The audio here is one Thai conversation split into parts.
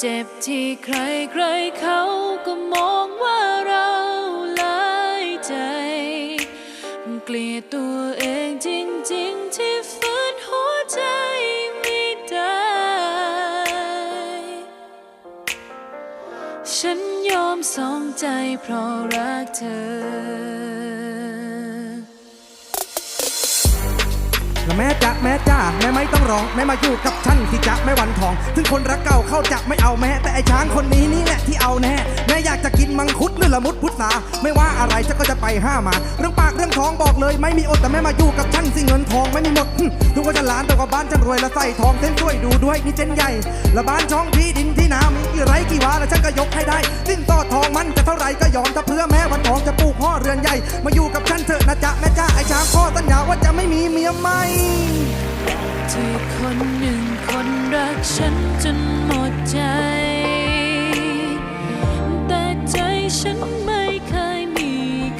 เจ็บที่ใครใครๆเขาก็มองว่าเราหลายใจ เกลียดตัวเองจริงๆที่ฝืนหัวใจไม่ได้ ฉันยอมสองใจเพราะรักเธอ และแม่จะแม่จ้าแม่ไม่ต้องร้องแม่มาอยู่กับฉันที่จะไม่หวันทอง ถึงคนรักเก่าเข้าจะไม่เอาแม่แต่ไอ้ช้างคนนี้นี่แหละที่เอาแน่แม่อยากจะกินมังคุดหรือละมุดพุทราไม่ว่าอะไรฉันก็จะไปห้ามา เรื่องปากเรื่องท้องบอกเลย ไม่มีอดแต่แม่มาอยู่กับฉันสิเงินทองไม่มีหมดหึถึงว่าจะหลานแต่ว่าบ้านฉันรวยและใส่ทองเส้นช่วยดูด้วยนี่เส้นใหญ่และบ้านช่องที่ดิน กี่ไร่กี่วาแล้วฉันก็ยกให้ได้สิ้นต่อทองมันจะเท่าไหรก็ยอมถ้าเพื่อแม่วันทองจะปลูกห่อเรือนใหญ่ มาอยู่กับฉันเถอะนะจ๊ะแม่จ้าไอ้ช้างพ่อสัญญาว่าจะไม่มีเมียใหม่ที่คนหนึ่งคนรักฉันจนหมดใจ แต่ใจฉันไม่เคยมี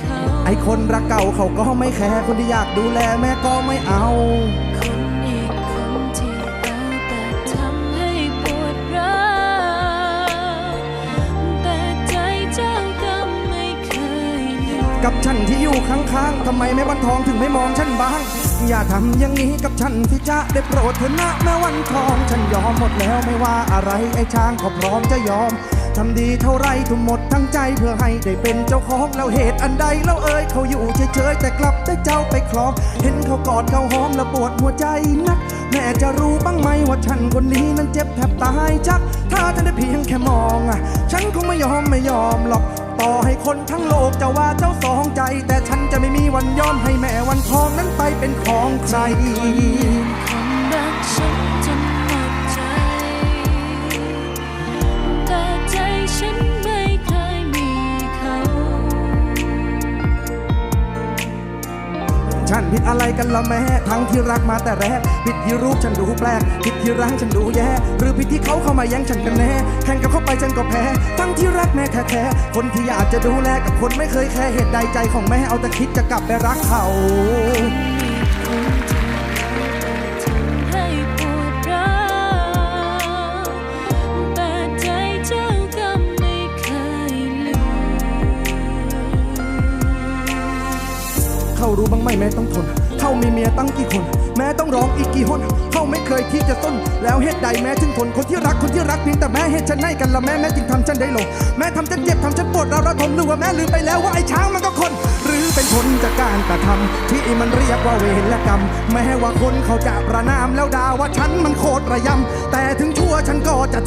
เขา ไอคนรักเก่าเขาก็ไม่แคร์คนที่อยากดูแลแม่ก็ไม่เอา กับฉันที่อยู่ข้างๆทำไมแม่วันทองถึงไม่มองฉันบ้าง อย่าทำอย่างนี้กับฉันที่จะได้โปรดเถอะนะแม่วันทอง ฉันยอมหมดแล้วไม่ว่าอะไรไอ้ช้างก็พร้อมจะยอมทำดีเท่าไรทุ่มหมดทั้งใจเพื่อให้ได้เป็นเจ้าของแล้วเหตุอันใดแล้วเอ่ยเขาอยู่เฉยๆแต่กลับได้เจ้าไปครอง เห็นเขากอดเขาหอมแล้วปวดหัวใจนัก แม่จะรู้บ้างไหมว่าฉันคนนี้นั้นเจ็บแทบตายชัก ถ้าฉันได้เพียงแค่มองอะ ฉันคงไม่ยอมไม่ยอมหรอก ต่อให้คนทั้งโลกจะว่าเจ้าสองใจ แต่ฉันจะไม่มีวันยอมให้แม่วันทองนั้นไปเป็นของใคร ผิดอะไรกันละแม่ทั้งที่รักมาแต่แรกผิดที่รูปฉันดูแปลกผิดที่ร่างฉันดูแย่หรือผิดที่เขาเข้ามาแย่งฉันกันแน่แข่งกับเขาไปฉันก็แพ้ทั้งที่รักแม่แท้ๆคนที่อยากจะดูแลกับคนไม่เคยแคร์เหตุใดใจของแม่เอาแต่คิดจะกลับไปรักเขาารู้บ้างไหมแม่ต้องทนเขามีเมียตั้งกี่คน แม่ต้องร้องอีกกี่หนเขาไม่เคยที่จะต้น แล้วเหตุใดแม่ถึงทนคนที่รักคนที่รักเพียงแต่แม่เหตุฉันให้กันละแม่แม่จึงทำฉันได้ลง แม่ทำฉันเจ็บทำฉันปวดเราระทมหรือว่าแม่ลืมไปแล้วว่าไอ้ช้างมันก็คน หรือเป็นผลจากการกระทำที่มันเรียกว่าเวรและกรรม แม้ว่าคนเขาจะประนามแล้วด่าว่าฉันมันโคตรระยำแต่ถึงชั่วฉันก็จะ